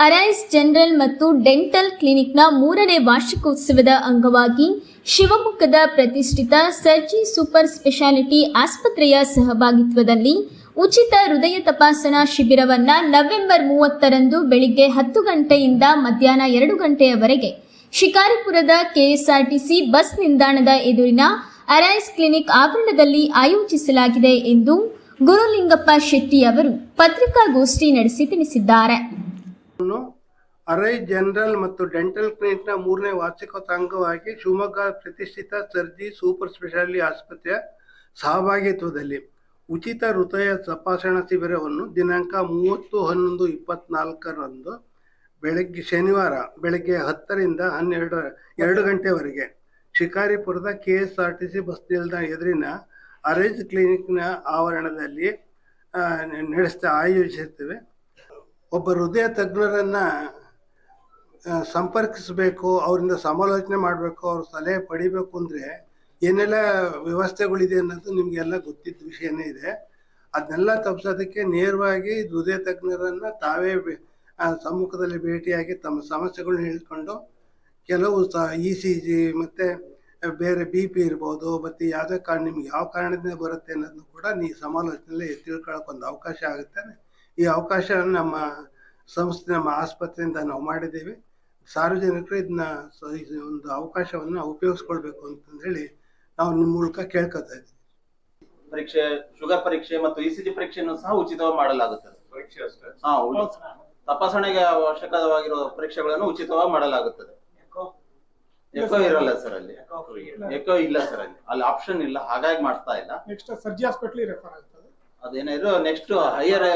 Arise general ಮತ್ತು dental ಕ್ಲಿನಿಕ್ನ ಮೂರನೇ ವಾರ್ಷಿಕೋತ್ಸವದ ಅಂಗವಾಗಿ ಶಿವಮೊಗ್ಗದ ಪ್ರತಿಷ್ಠಿತ ಸರ್ಜಿ ಸೂಪರ್ ಸ್ಪೆಷಾಲಿಟಿ ಆಸ್ಪತ್ರೆಯ ಸಹಭಾಗಿತ್ವದಲ್ಲಿ ಉಚಿತ ಹೃದಯ ತಪಾಸಣಾ ಶಿಬಿರವನ್ನು ನವೆಂಬರ್ ಮೂವತ್ತರಂದು ಬೆಳಿಗ್ಗೆ ಹತ್ತು ಗಂಟೆಯಿಂದ ಮಧ್ಯಾಹ್ನ ಎರಡು ಗಂಟೆಯವರೆಗೆ ಶಿಕಾರಿಪುರದ ಕೆಎಸ್ಆರ್ಟಿಸಿ ಬಸ್ ನಿಲ್ದಾಣದ ಎದುರಿನ ಅರೈಸ್ ಕ್ಲಿನಿಕ್ ಆವರಣದಲ್ಲಿ ಆಯೋಜಿಸಲಾಗಿದೆ ಎಂದು ಗುರುಲಿಂಗಪ್ಪ ಶೆಟ್ಟಿ ಅವರು ಪತ್ರಿಕಾಗೋಷ್ಠಿ ನಡೆಸಿ ತಿಳಿಸಿದ್ದಾರೆ. ಅರೈ ಜನರಲ್ ಮತ್ತು ಡೆಂಟಲ್ ಕ್ಲಿನಿಕ್ನ ಮೂರನೇ ವಾರ್ಷಿಕೋತ್ಸವ ಅಂಗವಾಗಿ ಶಿವಮೊಗ್ಗ ಪ್ರತಿಷ್ಠಿತ ಸರ್ಜಿ ಸೂಪರ್ ಸ್ಪೆಷಾಲಿಟಿ ಆಸ್ಪತ್ರೆಯ ಸಹಭಾಗಿತ್ವದಲ್ಲಿ ಉಚಿತ ಹೃದಯ ತಪಾಸಣಾ ಶಿಬಿರವನ್ನು ದಿನಾಂಕ ಮೂವತ್ತು ಹನ್ನೊಂದು ಇಪ್ಪತ್ನಾಲ್ಕರಂದು ಬೆಳಗ್ಗೆ ಶನಿವಾರ ಬೆಳಗ್ಗೆ ಹತ್ತರಿಂದ ಹನ್ನೆರಡು ಎರಡು ಗಂಟೆವರೆಗೆ ಶಿಕಾರಿಪುರದ K S R T C bus ನಿಲ್ದಾಣ ಎದುರಿನ ಅರೇಜ್ ಕ್ಲಿನಿಕ್ನ ಆವರಣದಲ್ಲಿ ನಡೆಸ್ತಾ ಆಯೋಜಿಸುತ್ತೇವೆ. ಒಬ್ಬ ಹೃದಯ ತಜ್ಞರನ್ನ ಸಂಪರ್ಕಿಸಬೇಕು, ಅವರಿಂದ ಸಮಾಲೋಚನೆ ಮಾಡಬೇಕು, ಅವ್ರ ಸಲಹೆ ಪಡಿಬೇಕು ಅಂದರೆ ಏನೆಲ್ಲ ವ್ಯವಸ್ಥೆಗಳಿದೆ ಅನ್ನೋದು ನಿಮಗೆಲ್ಲ ಗೊತ್ತಿದ್ದ ವಿಷಯನೇ ಇದೆ. ಅದನ್ನೆಲ್ಲ ತಪ್ಪಿಸೋದಕ್ಕೆ ನೇರವಾಗಿ ಹೃದಯ ತಜ್ಞರನ್ನ ತಾವೇ ಸಮ್ಮುಖದಲ್ಲಿ ಭೇಟಿಯಾಗಿ ತಮ್ಮ ಸಮಸ್ಯೆಗಳನ್ನ ಹೇಳ್ಕೊಂಡು ಕೆಲವು ಸ ಇ ಸಿ ಜಿ ಮತ್ತು ಬೇರೆ ಬಿ ಪಿ ಇರ್ಬೋದು, ಮತ್ತು ಯಾವುದೇ ಕಾರಣ, ನಿಮ್ಗೆ ಯಾವ ಕಾರಣದಿಂದ ಬರುತ್ತೆ ಅನ್ನೋದನ್ನು ಕೂಡ ನೀವು ಸಮಾಲೋಚನೆಯಲ್ಲಿ ತಿಳ್ಕೊಳ್ಳೋಕೆ ಒಂದು ಅವಕಾಶ ಆಗುತ್ತೆ. ಈ ಅವಕಾಶ ನಮ್ಮ ಸಂಸ್ಥೆ ನಮ್ಮ ಆಸ್ಪತ್ರೆಯಿಂದ ನಾವು ಮಾಡಿದ್ದೇವೆ. ಸಾರ್ವಜನಿಕರು ಇದನ್ನ ಸ- ಇದು ಒಂದು ಅವಕಾಶವನ್ನು ಉಪಯೋಗಿಸ್ಕೊಳ್ಬೇಕು ಅಂತಂದೇಳಿ ನಾವು ನಿಮ್ಮ ಮೂಲಕ ಕೇಳ್ಕೊತಾ ಇದ್ದೀವಿ. ಪರೀಕ್ಷೆ ಶುಗರ್ ಪರೀಕ್ಷೆ ಮತ್ತು ಇಸಿಜಿ ಪರೀಕ್ಷೆಯನ್ನು ಸಹ ಉಚಿತವಾಗಿ ಮಾಡಲಾಗುತ್ತದೆ. ಪರೀಕ್ಷೆ ಅಷ್ಟೇ? ಹಾ ಉಳಿ- ತಪಾಸಣೆಗೆ ಅವಶ್ಯಕವಾಗಿರುವ ಪರೀಕ್ಷೆಗಳನ್ನು ಉಚಿತವಾಗಿ ಮಾಡಲಾಗುತ್ತದೆ. ಎಕೋ ಇರಲ್ಲ ಸರ್ ಅಲ್ಲಿ. ಎಕೋ ಇಲ್ಲ. ಸರ್ ಅಲ್ಲಿ. ಅಲ್ಲಿ ಆಪ್ಷನ್ ಇಲ್ಲ ಹಾಗಾಗಿ ಮಾಡ್ತಾ ಇಲ್ಲ. ನೆಕ್ಸ್ಟ್ ಸರ್ಜಿ ಹಾಸ್ಪಿಟ್ಲಿ ರೆಫರ್ ಅದೇನಿದ್ರು ನೆಕ್ಸ್ಟ್ ಹೈಯರ್